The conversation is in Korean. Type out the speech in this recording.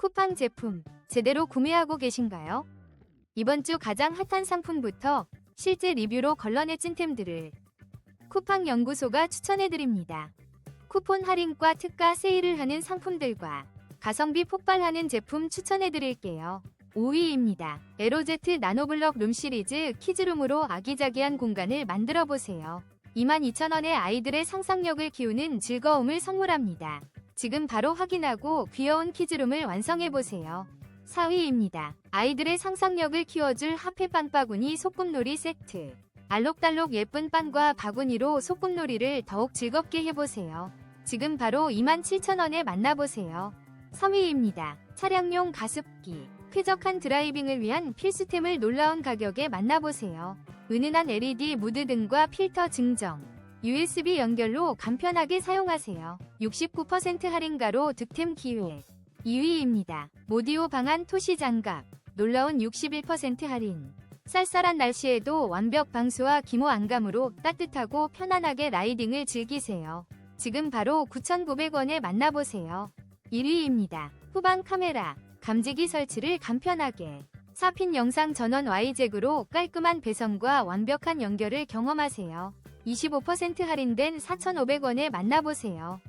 쿠팡 제품 제대로 구매하고 계신가요? 이번 주 가장 핫한 상품부터 실제 리뷰로 걸러내 찐템들을 쿠팡 연구소가 추천해드립니다. 쿠폰 할인과 특가 세일을 하는 상품들과 가성비 폭발하는 제품 추천해드릴게요. 5위입니다. 에로제트 나노블럭 룸 시리즈 키즈룸으로 아기자기한 공간을 만들어 보세요. 22,000원의 아이들의 상상력을 키우는 즐거움을 선물합니다. 지금 바로 확인하고 귀여운 키즈룸을 완성해 보세요. 4위입니다. 아이들의 상상력을 키워줄 하페 빵바구니 소꿉놀이 세트. 알록달록 예쁜 빵과 바구니로 소꿉놀이를 더욱 즐겁게 해보세요. 지금 바로 27,000원에 만나보세요. 3위입니다. 차량용 가습기. 쾌적한 드라이빙을 위한 필수템을 놀라운 가격에 만나보세요. 은은한 LED 무드 등과 필터 증정. USB 연결로 간편하게 사용하세요. 69% 할인가로 득템 기회. 2위입니다. 모디오 방안 토시 장갑. 놀라운 61% 할인. 쌀쌀한 날씨에도 완벽 방수와 기모 안감으로 따뜻하고 편안하게 라이딩을 즐기세요. 지금 바로 9,900원에 만나보세요. 1위입니다. 후방 카메라. 감지기 설치를 간편하게. 4핀 영상 전원 Y잭으로 깔끔한 배선과 완벽한 연결을 경험하세요. 25% 할인된 4,500원에 만나보세요.